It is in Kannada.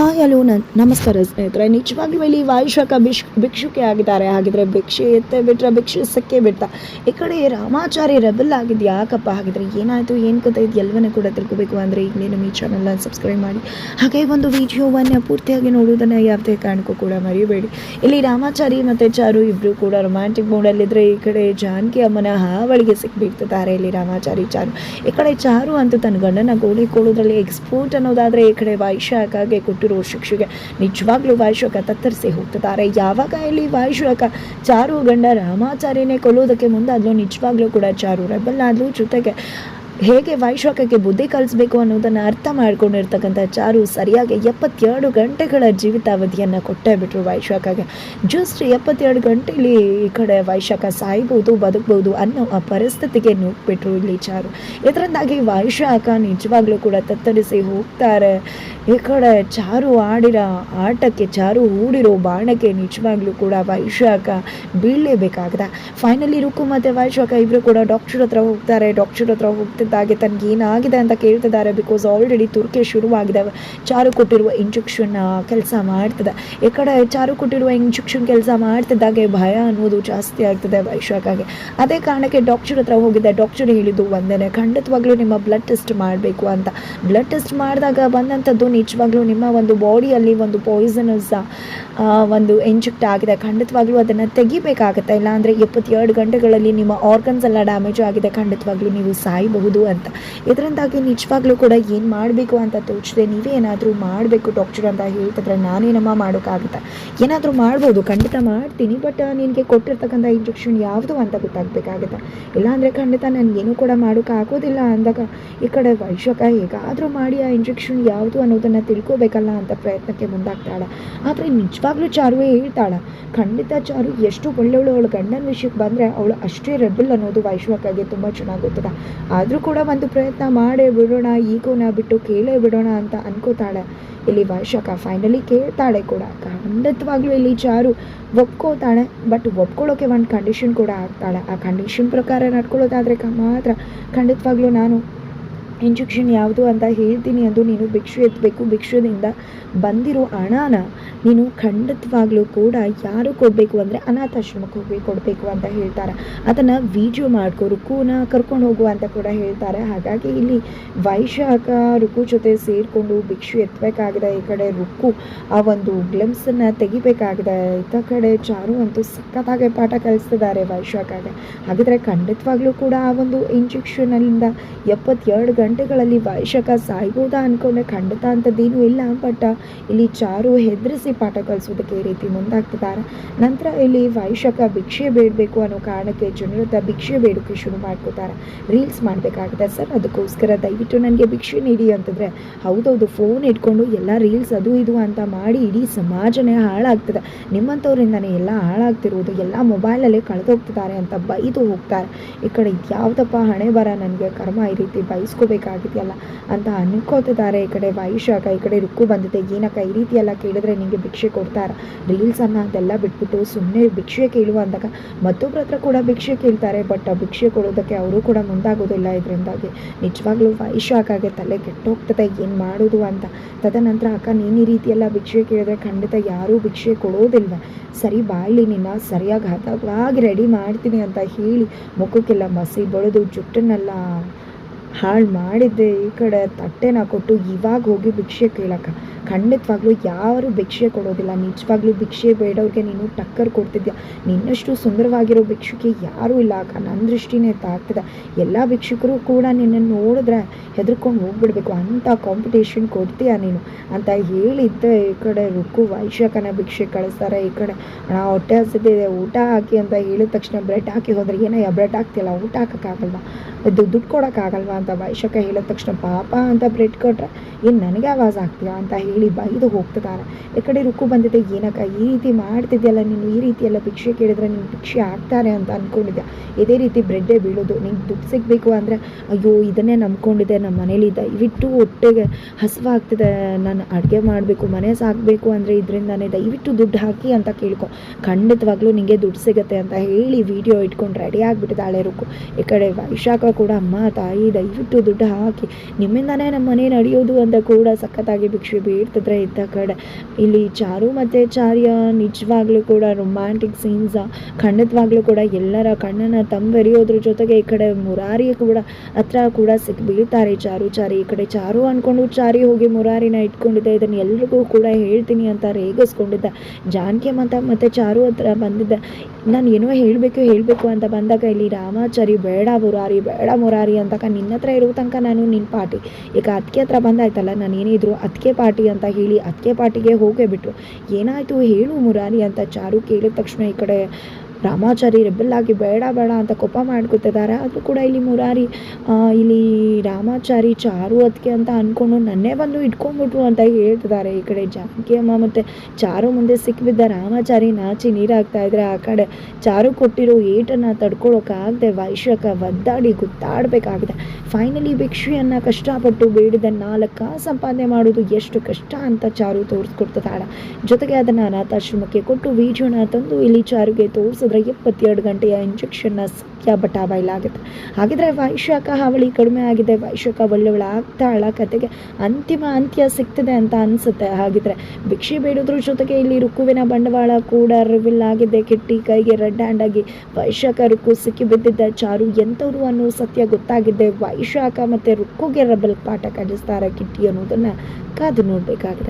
ಹಾಯ್ ಹಲೋ ನನ್ ನಮಸ್ಕಾರ ಸ್ನೇಹಿತರೆ. ನಿಜವಾಗ್ಲೂ ಇಲ್ಲಿ ವಾಯುಶಾಖ ಭಿಕ್ಷ ಭಿಕ್ಷುಕೆ ಆಗಿದ್ದಾರೆ. ಹಾಗಿದ್ರೆ ಭಿಕ್ಷೆ ಎತ್ತ ಬಿಟ್ರೆ, ಭಿಕ್ಷೆ ಸಕ್ಕೆ ಬಿಡ್ತಾ. ಈ ಕಡೆ ರಾಮಾಚಾರಿ ರೆಬಲ್ ಆಗಿದ್ದು ಯಾಕಪ್ಪ ಹಾಗಿದ್ರೆ? ಏನಾಯಿತು? ಏನು ಕತೆ ಇದು? ಎಲ್ಲವನ್ನೂ ಕೂಡ ತಿಳ್ಕೊಬೇಕು ಅಂದರೆ ಈಗಲೇ ನಮ್ಮ ಈ ಚಾನಲ್ನ ಸಬ್ಸ್ಕ್ರೈಬ್ ಮಾಡಿ. ಹಾಗೆ ಒಂದು ವಿಡಿಯೋವನ್ನು ಪೂರ್ತಿಯಾಗಿ ನೋಡುವುದನ್ನ ಯಾವುದೇ ಕಾರಣಕ್ಕೂ ಕೂಡ ಮರೆಯಬೇಡಿ ಇಲ್ಲಿ ರಾಮಾಚಾರಿ ಮತ್ತು ಚಾರು ಇಬ್ಬರು ಕೂಡ ರೊಮ್ಯಾಂಟಿಕ್ ಮೂಡಲ್ಲಿದ್ದರೆ ಈ ಕಡೆ ಜಾನಕಿ ಅಮ್ಮನ ಹಾವಳಿಗೆ ಸಿಕ್ಬಿಡ್ತಿದ್ದಾರೆ ಇಲ್ಲಿ ರಾಮಾಚಾರಿ ಚಾರು. ಈ ಕಡೆ ಚಾರು ಅಂತೂ ತನ್ನ ಗಂಡನ ಗೋಲಿ ಕೊಡೋದ್ರಲ್ಲಿ ಎಕ್ಸ್ಪೋರ್ಟ್ ಅನ್ನೋದಾದರೆ ಈ ಕಡೆ ವೈಶಾಖಗೆ ಕೊಟ್ಟಿರೋ ಶಿಕ್ಷೆಗೆ ನಿಜವಾಗ್ಲೂ ವೈಶಾಖ ತತ್ತರಿಸಿ ಹೋಗ್ತಿದ್ದಾರೆ. ಯಾವಾಗ ಇಲ್ಲಿ ವೈಶಾಖ ಚಾರು ಗಂಡ ರಾಮಾಚಾರ್ಯನೇ ಕೊಲ್ಲೋದಕ್ಕೆ ಮುಂದಾದ್ಲು ನಿಜವಾಗ್ಲೂ ಕೂಡ ಚಾರು ರೆಬಲ್ ಆದ್ಲು ಜೊತೆಗೆ ಹೇಗೆ ವೈಶಾಖಕ್ಕೆ ಬುದ್ಧಿ ಕಲಿಸ್ಬೇಕು ಅನ್ನೋದನ್ನು ಅರ್ಥ ಮಾಡ್ಕೊಂಡಿರ್ತಕ್ಕಂಥ ಚಾರು ಸರಿಯಾಗಿ ಎಪ್ಪತ್ತೆರಡು ಗಂಟೆಗಳ ಜೀವಿತಾವಧಿಯನ್ನು ಕೊಟ್ಟೇ ಬಿಟ್ರು ವೈಶಾಖಗೆ ಜಸ್ಟ್ ಎಪ್ಪತ್ತೆರಡು ಗಂಟೆಯಲ್ಲಿ ಈ ಕಡೆ ವೈಶಾಖ ಸಾಯ್ಬೋದು, ಬದುಕ್ಬೋದು ಅನ್ನೋ ಆ ಪರಿಸ್ಥಿತಿಗೆ ನೂಕ್ಬಿಟ್ರು ಇಲ್ಲಿ ಚಾರು. ಇದರಿಂದಾಗಿ ವೈಶಾಖ ನಿಜವಾಗ್ಲೂ ಕೂಡ ತತ್ತರಿಸಿ ಹೋಗ್ತಾರೆ. ಈ ಕಡೆ ಚಾರು ಆಡಿರೋ ಆಟಕ್ಕೆ, ಚಾರು ಹೂಡಿರೋ ಬಾಣಕ್ಕೆ ನಿಜವಾಗ್ಲೂ ಕೂಡ ವೈಶಾಖ ಬೀಳಲೇಬೇಕಾಗದ. ಫೈನಲಿ ರುಕು ಮತ್ತು ವೈಶಾಖ ಇಬ್ಬರು ಕೂಡ ಡಾಕ್ಟರ್ ಹತ್ರ ಹೋಗ್ತಾರೆ. ಡಾಕ್ಟರ್ ಹತ್ರ ಹೋಗ್ತಿದ್ದಾಗೆ ತನಗೆ ಏನಾಗಿದೆ ಅಂತ ಕೇಳ್ತಿದ್ದಾರೆ ಬಿಕಾಸ್ ಆಲ್ರೆಡಿ ತುರ್ಕೆ ಶುರುವಾಗಿದೆ. ಚಾರು ಕೊಟ್ಟಿರುವ ಇಂಜೆಕ್ಷನ್ ಕೆಲಸ ಮಾಡ್ತದೆ. ಈ ಕಡೆ ಚಾರು ಕೊಟ್ಟಿರುವ ಇಂಜೆಕ್ಷನ್ ಕೆಲಸ ಮಾಡ್ತಿದ್ದಾಗೆ ಭಯ ಅನ್ನೋದು ಜಾಸ್ತಿ ಆಗ್ತದೆ ವೈಶಾಖಾಗೆ. ಅದೇ ಕಾರಣಕ್ಕೆ ಡಾಕ್ಟರ್ ಹತ್ರ ಹೋಗಿದ್ದೆ. ಡಾಕ್ಟರ್ ಹೇಳಿದ್ದು ಒಂದೇ ಖಂಡಿತವಾಗ್ಲೂ ನಿಮ್ಮ ಬ್ಲಡ್ ಟೆಸ್ಟ್ ಮಾಡಬೇಕು ಅಂತ. ಬ್ಲಡ್ ಟೆಸ್ಟ್ ಮಾಡಿದಾಗ ಬಂದಂಥದ್ದು ನಿಜವಾಗ್ಲೂ ನಿಮ್ಮ ಒಂದು ಬಾಡಿಯಲ್ಲಿ ಒಂದು ಪಾಯ್ಸನಸ್ ಒಂದು ಇಂಜೆಕ್ಟ್ ಆಗಿದೆ. ಖಂಡಿತವಾಗ್ಲೂ ಅದನ್ನು ತೆಗಿಬೇಕಾಗುತ್ತೆ. ಇಲ್ಲಾಂದರೆ ಎಪ್ಪತ್ತೆರಡು ಗಂಟೆಗಳಲ್ಲಿ ನಿಮ್ಮ ಆರ್ಗನ್ಸ್ ಎಲ್ಲ ಡ್ಯಾಮೇಜ್ ಆಗಿದೆ. ಖಂಡಿತವಾಗ್ಲೂ ನೀವು ಸಾಯಬಹುದು. ಅಂತ. ಇದರಿಂದಾಗಿ ನಿಜವಾಗ್ಲೂ ಕೂಡ ಏನು ಮಾಡಬೇಕು ಅಂತ ತೋಚಿದೆ ನೀವೇ ಏನಾದರೂ ಮಾಡಬೇಕು ಡಾಕ್ಟರ್ ಅಂತ ಹೇಳ್ತಿದ್ರೆ ನಾನೇನಮ್ಮ ಮಾಡೋಕ್ಕಾಗುತ್ತೆ? ಏನಾದರೂ ಮಾಡ್ಬೋದು, ಖಂಡಿತ ಮಾಡ್ತೀನಿ ಬಟ್ ನಿನಗೆ ಕೊಟ್ಟಿರ್ತಕ್ಕಂಥ ಇಂಜೆಕ್ಷನ್ ಯಾವುದು ಅಂತ ಗೊತ್ತಾಗಬೇಕಾಗುತ್ತೆ. ಇಲ್ಲಾಂದರೆ ಖಂಡಿತ ನನಗೇನು ಕೂಡ ಮಾಡೋಕ್ಕಾಗೋದಿಲ್ಲ ಅಂದಾಗ ಈ ಕಡೆ ವೈಶಾಖ ಹೇಗಾದರೂ ಮಾಡಿ ಆ ಇಂಜೆಕ್ಷನ್ ಯಾವುದು ಅನ್ನೋದನ್ನು ತಿಳ್ಕೊಬೇಕಲ್ಲ ಅಂತ ಪ್ರಯತ್ನಕ್ಕೆ ಮುಂದಾಗ್ತಾಳೆ. ಆದರೆ ನಿಜವಾಗ್ಲೂ ಚಾರುವೇ ಹೇಳ್ತಾಳೆ, ಖಂಡಿತ ಚಾರು, ಎಷ್ಟು ಒಳ್ಳೆಯವಳು ಅವಳು ಗಂಡನ ವಿಷಯಕ್ಕೆ ಬಂದರೆ ಅವಳು ಅಷ್ಟೇ ರೆಬಲ್ ಅನ್ನೋದು ವೈಶ್ವಕ್ಕಾಗಿ ತುಂಬ ಚೆನ್ನಾಗಿ ಗೊತ್ತದ. ಆದರೂ ಒಂದು ಪ್ರಯತ್ನ ಮಾಡೇ ಬಿಡೋಣ, ಈಗೋನ ಬಿಟ್ಟು ಕೇಳೇ ಬಿಡೋಣ ಅಂತ ಅನ್ಕೋತಾಳೆ. ಇಲ್ಲಿ ವೈಶಾಖ ಫೈನಲಿ ಕೇಳ್ತಾಳೆ ಕೂಡ. ಖಂಡಿತವಾಗ್ಲೂ ಇಲ್ಲಿ ಚಾರು ಒಪ್ಕೋತಾಳೆ ಬಟ್ ಒಪ್ಕೊಳ್ಳೋಕೆ ಒಂದು ಕಂಡೀಷನ್ ಕೂಡ ಆಗ್ತಾಳೆ ಆ ಕಂಡೀಷನ್ ಪ್ರಕಾರ ನಡ್ಕೊಳ್ಳೋದಾದ್ರೆ ಮಾತ್ರ ಖಂಡಿತವಾಗ್ಲೂ ನಾನು ಇಂಜೆಕ್ಷನ್ ಯಾವುದು ಅಂತ ಹೇಳ್ತೀನಿ ಅಂದು ನೀನು ಭಿಕ್ಷು ಎತ್ತಬೇಕು. ಭಿಕ್ಷುದಿಂದ ಬಂದಿರೋ ಹಣನ ನೀನು ಖಂಡಿತವಾಗ್ಲೂ ಕೂಡ ಯಾರು ಕೊಡಬೇಕು ಅಂದರೆ ಅನಾಥಾಶ್ರಮಕ್ಕೆ ಹೋಗಿ ಕೊಡಬೇಕು ಅಂತ ಹೇಳ್ತಾರೆ. ಅದನ್ನು ವಿಡಿಯೋ ಮಾಡ್ಕೋ, ರುಕುನ ಕರ್ಕೊಂಡು ಹೋಗು ಅಂತ ಕೂಡ ಹೇಳ್ತಾರೆ. ಹಾಗಾಗಿ ಇಲ್ಲಿ ವೈಶಾಖ, ರುಕು ಜೊತೆ ಸೇರಿಕೊಂಡು ಭಿಕ್ಷು ಎತ್ತಬೇಕಾಗಿದೆ ಈ ಕಡೆ ರುಕ್ಕು ಆ ಒಂದು ಗ್ಲಮ್ಸನ್ನು ತೆಗಿಬೇಕಾಗಿದೆ. ಇತ್ತ ಕಡೆ ಚಾರು ಅಂತೂ ಸಖತ್ತಾಗಿ ಪಾಠ ಕಲಿಸ್ತಿದ್ದಾರೆ ವೈಶಾಖಗೆ. ಹಾಗಿದ್ರೆ ಖಂಡಿತವಾಗ್ಲೂ ಕೂಡ ಆ ಒಂದು ಇಂಜೆಕ್ಷನಲ್ಲಿಂದ ಎಪ್ಪತ್ತೆರಡು ಗಂಟೆಗಳಲ್ಲಿ ವೈಶಕ ಸಾಯ್ಬೋದಾ ಅಂದ್ಕೊಂಡೆ ಖಂಡಿತ ಅಂಥದ್ದೇನೂ ಇಲ್ಲ ಬಟ್ ಇಲ್ಲಿ ಚಾರು ಹೆದರಿಸಿ ಪಾಠ ಕಲಿಸೋದಕ್ಕೆ ಈ ರೀತಿ ಮುಂದಾಗ್ತಿದ್ದಾರೆ. ನಂತರ ಇಲ್ಲಿ ವೈಶಕ ಭಿಕ್ಷೆ ಬೇಡಬೇಕು ಅನ್ನೋ ಕಾರಣಕ್ಕೆ ಜನರ ಭಿಕ್ಷೆ ಬೇಡೋಕ್ಕೆ ಶುರು ಮಾಡ್ಕೋತಾರೆ. ರೀಲ್ಸ್ ಮಾಡಬೇಕಾಗುತ್ತೆ. ಸರ್, ಅದಕ್ಕೋಸ್ಕರ ದಯವಿಟ್ಟು ನನಗೆ ಭಿಕ್ಷೆ ನೀಡಿ ಅಂತಂದರೆ, ಹೌದೌದು ಫೋನ್ ಇಟ್ಕೊಂಡು ಎಲ್ಲ ರೀಲ್ಸ್ ಅದು ಇದು ಅಂತ ಮಾಡಿ ಇಡೀ ಸಮಾಜನೇ ಹಾಳಾಗ್ತದೆ. ನಿಮ್ಮಂಥವ್ರಿಂದನೇ ಎಲ್ಲ ಹಾಳಾಗ್ತಿರೋದು, ಎಲ್ಲ ಮೊಬೈಲಲ್ಲೇ ಕಳೆದೋಗ್ತಿದ್ದಾರೆ ಅಂತ ಬೈದು ಹೋಗ್ತಾರೆ. ಈ ಕಡೆ ಯಾವುದಪ್ಪ ಹಣೆ ಬರ ನನಗೆ, ಕರ್ಮ ಈ ರೀತಿ ಬಯಸ್ಕೋಬೇಕಾಗಿದೆಯಲ್ಲ ಅಂತ ಅನ್ಕೋತಿದ್ದಾರೆ. ಈ ಕಡೆ ವಾಯುಶಾಖ ಈ ಕಡೆ ರುಕ್ಕು ಬಂದಿದೆ. ಏನಕ್ಕ ಈ ರೀತಿ ಎಲ್ಲ ಕೇಳಿದ್ರೆ ನಿಮಗೆ ಭಿಕ್ಷೆ ಕೊಡ್ತಾರೆ? ರೀಲ್ಸನ್ನು ಅದೆಲ್ಲ ಬಿಟ್ಬಿಟ್ಟು ಸುಮ್ಮನೆ ಭಿಕ್ಷೆ ಕೇಳುವ ಅಂದಾಗ ಮತ್ತೊಬ್ಬರ ಹತ್ರ ಕೂಡ ಭಿಕ್ಷೆ ಕೇಳ್ತಾರೆ. ಬಟ್ ಭಿಕ್ಷೆ ಕೊಡೋದಕ್ಕೆ ಅವರು ಕೂಡ ಮುಂದಾಗೋದಿಲ್ಲ. ಇದರಿಂದಾಗಿ ನಿಜವಾಗ್ಲೂ ವೈಶಾಖಾಗೆ ತಲೆ ಕೆಟ್ಟೋಗ್ತದೆ. ಏನು ಮಾಡೋದು ಅಂತ. ತದನಂತರ ಅಕ್ಕ, ನೀನು ಈ ರೀತಿಯೆಲ್ಲ ಭಿಕ್ಷೆ ಕೇಳಿದ್ರೆ ಖಂಡಿತ ಯಾರೂ ಭಿಕ್ಷೆ ಕೊಡೋದಿಲ್ವ? ಸರಿ, ಬಾಯ್ಲಿ ನಿನ್ನ ಸರಿಯಾಗಿ ಹತವಾಗಿ ರೆಡಿ ಮಾಡ್ತೀನಿ ಅಂತ ಹೇಳಿ ಮುಖಕ್ಕೆಲ್ಲ ಮಸಿ ಬಳಿದು ಜುಟ್ಟನ್ನೆಲ್ಲ ಹಾಳು ಮಾಡಿದ್ದೆ ಈ ಕಡೆ ತಟ್ಟೆನ ಕೊಟ್ಟು ಇವಾಗ ಹೋಗಿ ಭಿಕ್ಷೆ ಕೇಳಕ್ಕ. ಖಂಡಿತವಾಗ್ಲೂ ಯಾರು ಭಿಕ್ಷೆ ಕೊಡೋದಿಲ್ಲ. ನಿಜವಾಗ್ಲೂ ಭಿಕ್ಷೆ ಬೇಡವ್ರಿಗೆ ನೀನು ಟಕ್ಕರ್ ಕೊಡ್ತಿದ್ಯಾ? ನಿನ್ನಷ್ಟು ಸುಂದರವಾಗಿರೋ ಭಿಕ್ಷುಕಿ ಯಾರೂ ಇಲ್ಲ. ಅಕ್ಕ ನನ್ನ ದೃಷ್ಟಿನೇ ತಾಗ್ತದೆ ಎಲ್ಲ ಭಿಕ್ಷುಕರು ಕೂಡ ನಿನ್ನನ್ನು ನೋಡಿದ್ರೆ ಹೆದರ್ಕೊಂಡು ಹೋಗ್ಬಿಡ್ಬೇಕು. ಅಂಥ ಕಾಂಪಿಟೇಷನ್ ಕೊಡ್ತೀಯ ನೀನು? ಅಂತ ಹೇಳಿದ್ದ. ಈ ಕಡೆ ರುಕ್ಕು ವೈಶಾಖನ ಭಿಕ್ಷೆ ಕಳಿಸ್ತಾರೆ. ಈ ಕಡೆ ನಾ ಹೊಟ್ಟೆ ಹಸಿದಿದೆ. ಊಟ ಹಾಕಿ ಅಂತ ಹೇಳಿದ ತಕ್ಷಣ ಬ್ರೆಡ್ ಹಾಕಿ ಹೋದ್ರೆ ಏನಯ್ಯ? ಬ್ರೆಡ್ ಹಾಕ್ತಿಲ್ಲ ಊಟ ಹಾಕೋಕ್ಕಾಗಲ್ವಾ ಇದು ದುಡ್ಡು ಕೊಡೋಕ್ಕಾಗಲ್ವಾ ಅಂತ ವೈಶಾಖ ಹೇಳಿದ ತಕ್ಷಣ ಪಾಪ ಅಂತ ಬ್ರೆಡ್ ಕೊಟ್ರೆ, ಏನು ನನಗೆ ಆವಾಜ್ ಆಗ್ತೀಯಾ? ಅಂತ ಹೇಳಿ ಬೈದು ಹೋಗ್ತಿದ್ದಾರೆ ಈ ಕಡೆ ರುಕ್ಕು ಬಂದಿದೆ, ಏನಕ್ಕ? ಈ ರೀತಿ ಮಾಡ್ತಿದ್ಯಲ್ಲ ನೀನು? ಈ ರೀತಿ ಎಲ್ಲ ಭಿಕ್ಷೆ ಕೇಳಿದ್ರೆ ನೀನು ಭಿಕ್ಷೆ ಆಗ್ತಾರೆ ಅಂತ ಅಂದ್ಕೊಂಡಿದ್ದೆ ಇದೇ ರೀತಿ ಬ್ರೆಡ್ಡೇ ಬೀಳೋದು. ನಿಂಗೆ ದುಡ್ಡು ಸಿಗಬೇಕು ಅಂದರೆ, ಅಯ್ಯೋ, ಇದನ್ನೇ ನಂಬ್ಕೊಂಡಿದ್ದೆ ನಮ್ಮ ಮನೇಲಿ ದಯವಿಟ್ಟು ಹೊಟ್ಟೆಗೆ ಹಸಿವಾಗ್ತಿದೆ. ನಾನು ಅಡುಗೆ ಮಾಡಬೇಕು, ಮನೆ ಸಾಕಬೇಕು ಅಂದರೆ ಇದರಿಂದಾನೇ ದಯವಿಟ್ಟು ದುಡ್ಡು ಹಾಕಿ ಅಂತ ಕೇಳ್ಕೊ. ಖಂಡಿತವಾಗ್ಲೂ ನಿಮಗೆ ದುಡ್ಡು ಸಿಗುತ್ತೆ ಅಂತ ಹೇಳಿ ವಿಡಿಯೋ ಇಟ್ಕೊಂಡು ರೆಡಿ ಆಗಿಬಿಟ್ಟಿದ್ದಾಳೆ ರುಕ್ಕು. ಈ ಕಡೆ ವೈಶಾಖ ಕೂಡ, ಅಮ್ಮ, ತಾಯಿ, ದಯವಿಟ್ಟು ದುಡ್ಡು ಹಾಕಿ. ನಿಮ್ಮಿಂದನೇ ನಮ್ಮ ಮನೆ ನಡೆಯೋದು ಅಂತ ಕೂಡ ಸಖತ್ತಾಗಿ ಭಿಕ್ಷೆ ಬೇಡ ಹೇಳ್ತಿದ್ರೆ ಇತ್ತ ಕಡೆ. ಇಲ್ಲಿ ಚಾರು ಮತ್ತು ಚಾರ್ಯ ನಿಜವಾಗ್ಲೂ ಕೂಡ ರೊಮ್ಯಾಂಟಿಕ್ ಸೀನ್ಸ್ ಖಂಡಿತವಾಗ್ಲೂ ಕೂಡ ಎಲ್ಲರ ಕಣ್ಣನ್ನು ತಂಬೆರೆಯೋದ್ರ ಜೊತೆಗೆ ಈ ಕಡೆ ಮುರಾರಿ ಕೂಡ, ಹತ್ರ ಕೂಡ ಸಿಕ್ ಬೀಳ್ತಾರೆ ಚಾರು, ಚಾರಿ. ಈ ಕಡೆ ಚಾರು ಅಂದ್ಕೊಂಡು ಚಾರಿ ಹೋಗಿ ಮುರಾರಿನ ಇಟ್ಕೊಂಡಿದ್ದೆ. ಇದನ್ನು ಎಲ್ರಿಗೂ ಕೂಡ ಹೇಳ್ತೀನಿ ಅಂತ ರೇಗಿಸ್ಕೊಂಡಿದ್ದ. ಜಾನಕಿ ಮತ ಮತ್ತು ಚಾರು ಹತ್ರ ಬಂದಿದ್ದ. ನಾನು ಏನೋ ಹೇಳಬೇಕು ಹೇಳಬೇಕು ಅಂತ ಬಂದಾಗ ಇಲ್ಲಿ ರಾಮಾಚಾರಿ, ಬೇಡ ಮುರಾರಿ ಬೇಡ ಮುರಾರಿ ಅಂದಾಗ ನಿನ್ನ ಹತ್ರ ಇರೋ ತನಕ ನಾನು ನಿನ್ನ ಪಾರ್ಟಿ. ಈಗ ಅದಕ್ಕೆ ಹತ್ರ ಬಂದಾಯ್ತಲ್ಲ, ನಾನು ಏನಿದ್ರು ಅದಕ್ಕೆ ಪಾರ್ಟಿ ಅಂತ ಹೇಳಿ ಅದಕ್ಕೆ ಪಾಟಿಗೆ ಹೋಗೇ ಬಿಟ್ರು. ಏನಾಯಿತು ಹೇಳು ಮುರಾರಿ ಅಂತ ಚಾರು ಕೇಳಿದ ತಕ್ಷಣ ಈ ಕಡೆ ರಾಮಾಚಾರಿ ರೆಬಲ್ ಆಗಿ ಬೇಡ ಬೇಡ ಅಂತ ಕೋಪ ಮಾಡ್ಕೊತಿದ್ದಾರೆ. ಆದರೂ ಕೂಡ ಇಲ್ಲಿ ಮುರಾರಿ ಇಲ್ಲಿ ರಾಮಾಚಾರಿ ಚಾರು ಅದಕ್ಕೆ ಅಂತ ಅಂದ್ಕೊಂಡು ನನ್ನೇ ಬಂದು ಇಟ್ಕೊಂಡ್ಬಿಟ್ರು ಅಂತ ಹೇಳ್ತಿದ್ದಾರೆ ಈ ಕಡೆ ಜಾನಕಿ ಅಮ್ಮ ಮತ್ತು. ಚಾರು ಮುಂದೆ ಸಿಕ್ಕಿಬಿದ್ದ ರಾಮಾಚಾರಿ ನಾಚಿ ನೀರಾಗ್ತಾ ಇದ್ರೆ ಆ ಕಡೆ. ಚಾರು ಕೊಟ್ಟಿರೋ ಏಟನ್ನು ತಡ್ಕೊಳೋಕ್ಕಾಗದೆ ವೈಶ್ಯಕ ಒದ್ದಾಡಿ ಗೊತ್ತಾಡಬೇಕಾಗಿದೆ ಫೈನಲಿ ಭಿಕ್ಷೆಯನ್ನು ಕಷ್ಟಪಟ್ಟು ಬೇಡಿದ ನಾಲ್ಕು ಸಂಪಾದನೆ ಮಾಡೋದು ಎಷ್ಟು ಕಷ್ಟ ಅಂತ ಚಾರು ತೋರಿಸ್ಕೊಡ್ತಿದ್ದಾಳೆ. ಜೊತೆಗೆ ಅದನ್ನು ಅನಾಥಾಶ್ರಮಕ್ಕೆ ಕೊಟ್ಟು ವೀಡಿಯೋನ ತಂದು ಇಲ್ಲಿ ಚಾರುಗೆ ತೋರಿಸಿದ್ರೆ ಎಪ್ಪತ್ತೆರಡು ಗಂಟೆಯ ಇಂಜೆಕ್ಷನ್ನ ಸಖ್ಯ ಬಟ ಬಯಲಾಗುತ್ತೆ ಹಾಗಿದ್ರೆ ವೈಶಾಖ ಹಾವಳಿ ಕಡಿಮೆ ಆಗಿದೆ. ವೈಶಾಖ ಒಳ್ಳೆವಳ ಆಗ್ತಾಳ ಕತೆಗೆ ಅಂತಿಮ ಅಂತ್ಯ ಸಿಗ್ತದೆ ಅಂತ ಅನಿಸುತ್ತೆ. ಹಾಗಿದ್ರೆ ಭಿಕ್ಷೆ ಬೇಡೋದ್ರ ಜೊತೆಗೆ ಇಲ್ಲಿ ರುಕ್ಕುವಿನ ಬಂಡವಾಳ ಕೂಡ ರಿವಿಲ್ ಆಗಿದೆ ಕಿಟ್ಟಿ ಕೈಗೆ ರೆಡ್ ಹ್ಯಾಂಡ್ ಆಗಿ ವೈಶಾಖ ರುಕ್ಕು ಸಿಕ್ಕಿ ಬಿದ್ದಿದ್ದ ಚಾರು ಎಂಥವ್ರು ಅನ್ನೋ ಸತ್ಯ ಗೊತ್ತಾಗಿದೆ. ವೈಶಾಖ ಮತ್ತು ರುಕ್ಕುಗೆ ರಬಲ್ ಪಾಠ ಕಲಿಸ್ತಾರೆ ಕಿಟ್ಟಿ ಅನ್ನೋದನ್ನು ಕಾದು ನೋಡಬೇಕಾಗಿದೆ.